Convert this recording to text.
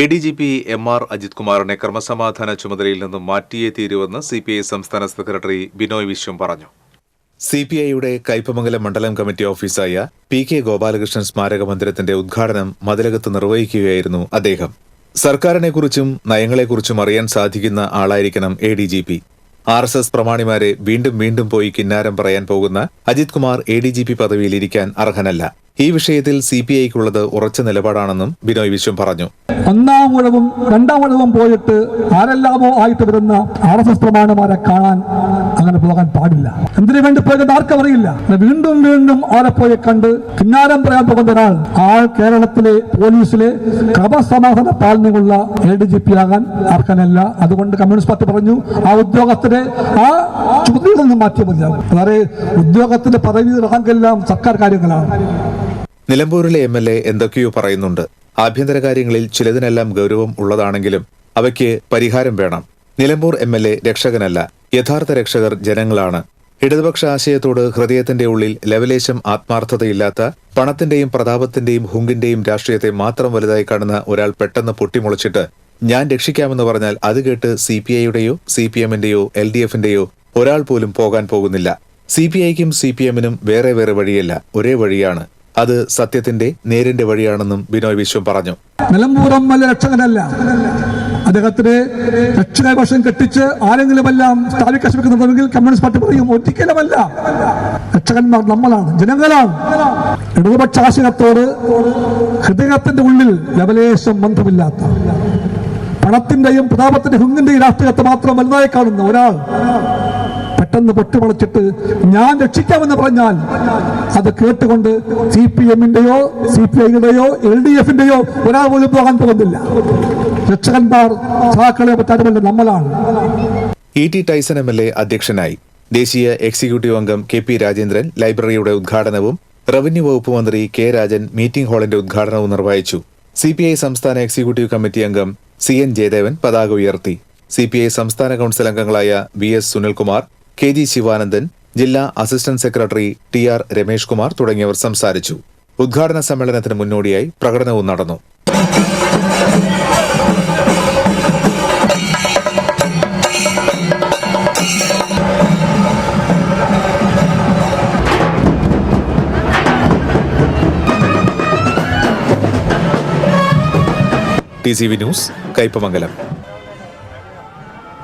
A D G P M R Ajith കുമാറിനെ ക്രമസമാധാന ചുമതലയിൽ നിന്നും മാറ്റിയേ തീരുവെന്ന് സി പി ഐ സംസ്ഥാന സെക്രട്ടറി ബിനോയ് വിശ്വം പറഞ്ഞു. സി പി ഐയുടെ കയ്പമംഗലം മണ്ഡലം കമ്മിറ്റി ഓഫീസായ പി കെ ഗോപാലകൃഷ്ണൻ സ്മാരക മന്ദിരത്തിന്റെ ഉദ്ഘാടനം മതിലകത്ത് നിർവഹിക്കുകയായിരുന്നു അദ്ദേഹം. സർക്കാരിനെക്കുറിച്ചും നയങ്ങളെക്കുറിച്ചും അറിയാൻ സാധിക്കുന്ന ആളായിരിക്കണം A D G P R S S പ്രമാണിമാരെ വീണ്ടും വീണ്ടും പോയി കിന്നാരം പറയാൻ പോകുന്ന Ajith Kumar A D G P പദവിയിലിരിക്കാൻ അർഹനല്ല. ഈ വിഷയത്തിൽ സി പി ഐക്കുള്ളത് ഉറച്ച നിലപാടാണെന്നും ബിനോയ് വിശ്വം പറഞ്ഞു. ഒന്നാം ഉഴവും രണ്ടാം ഉഴവും പോയിട്ട് ആരെല്ലാമോ ആയിട്ട് വരുന്ന ആർ എസ് എസ് പ്രമാണിമാരെ കാണാൻ അങ്ങനെ പോകാൻ പാടില്ല. എന്തിനു വേണ്ടി പോയത് ആർക്കും അറിയില്ല. വീണ്ടും വീണ്ടും അവരെ പോയി കണ്ട് കിന്നാരം പറയാൻ പോകുന്ന ഒരാൾ കേരളത്തിലെ പോലീസിലെ ക്രമസമാധാന പാലനയുള്ള എ ഡി ജി പി ആകാൻ അർഹനല്ല. അതുകൊണ്ട് കമ്മ്യൂണിസ്റ്റ് പാർട്ടി പറഞ്ഞു ആ ഉദ്യോഗസ്ഥരെ ആ ചുമതലയിൽ നിന്ന് മാറ്റിയ മതിയാകും വേറെ ഉദ്യോഗത്തിന്റെ പദവി റാങ്കെല്ലാം സർക്കാർ കാര്യങ്ങളാണ്. നിലമ്പൂരിലെ എം എൽ എ എന്തൊക്കെയോ പറയുന്നുണ്ട്. ആഭ്യന്തര കാര്യങ്ങളിൽ ചിലതിനെല്ലാം ഗൗരവം ഉള്ളതാണെങ്കിലും അവയ്ക്ക് പരിഹാരം വേണം. നിലമ്പൂർ എം എൽ എ രക്ഷകനല്ല. യഥാർത്ഥ രക്ഷകർ ജനങ്ങളാണ്. ഇടതുപക്ഷ ആശയത്തോട് ഹൃദയത്തിന്റെ ഉള്ളിൽ ലവലേശം ആത്മാർത്ഥതയില്ലാത്ത പണത്തിന്റെയും പ്രതാപത്തിന്റെയും ഹുങ്കിന്റെയും രാഷ്ട്രീയത്തെ മാത്രം വലുതായി കാണുന്ന ഒരാൾ പെട്ടെന്ന് പൊട്ടിമുളച്ചിട്ട് ഞാൻ രക്ഷിക്കാമെന്ന് പറഞ്ഞാൽ അത് കേട്ട് സി പി ഐയുടെയോ സി പി എമ്മിന്റെയോ എൽ ഡി എഫിന്റെയോ ഒരാൾ പോലും പോകാൻ പോകുന്നില്ല. സി പി ഐക്കും സി പി എമ്മിനും വേറെ വേറെ വഴിയല്ല ഒരേ വഴിയാണ്. അത് സത്യത്തിന്റെ നേരിന്റെ വഴിയാണെന്നും ബിനോയ് വിശ്വം പറഞ്ഞു. രക്ഷകനല്ല. അദ്ദേഹത്തിന് രക്ഷക വർഷം കെട്ടിച്ച് ആരെങ്കിലുമെല്ലാം സ്ഥാപിക്കാൻ ശ്രമിക്കുന്നുണ്ടെങ്കിൽ കമ്മ്യൂണിസ്റ്റ് പാർട്ടി പറയും ഒരിക്കലുമല്ല. രക്ഷകന്മാർ നമ്മളാണ് ജനങ്ങളാണ്. ഇടതുപക്ഷ ആശയത്തോട് ഹൃദയത്തിന്റെ ഉള്ളിൽ ലവലേശം ബന്ധമില്ലാത്ത പണത്തിന്റെയും പ്രതാപത്തിന്റെ ഹുങ്ങിന്റെയും രാഷ്ട്രീയത്തെ മാത്രം വലുതായി കാണുന്ന ഒരാൾ പെട്ടെന്ന് പൊട്ടിമുളച്ചിട്ട് ഞാൻ രക്ഷിക്കാമെന്ന് പറഞ്ഞാൽ അത് കേട്ടുകൊണ്ട് സി പി എമ്മിന്റെയോ സി പി ഐയുടെയോ എൽ ഡി എഫിന്റെയോ ഒരാൾ പോലും പോകാൻ പോകുന്നില്ല. നമ്മളാണ്. E T Tyson M L A അധ്യക്ഷനായി ദേശീയ എക്സിക്യൂട്ടീവ് അംഗം കെ പി രാജേന്ദ്രൻ ലൈബ്രറിയുടെ ഉദ്ഘാടനവും റവന്യൂ വകുപ്പ് മന്ത്രി കെ രാജൻ മീറ്റിംഗ് ഹാളിന്റെ ഉദ്ഘാടനവും നിർവഹിച്ചു. സി പി ഐ സംസ്ഥാന എക്സിക്യൂട്ടീവ് കമ്മിറ്റി അംഗം സി എൻ ജയദേവൻ പതാക ഉയർത്തി. സി പി ഐ സംസ്ഥാന കൌൺസിൽ അംഗങ്ങളായ V S Sunilkumar K G Sivanandan ജില്ലാ assistant secretary T R Ramesh Kumar തുടങ്ങിയവർ സംസാരിച്ചു. ഉദ്ഘാടന സമ്മേളനത്തിന് മുന്നോടിയായി പ്രകടനവും നടന്നു. T C V news Kaipamangalam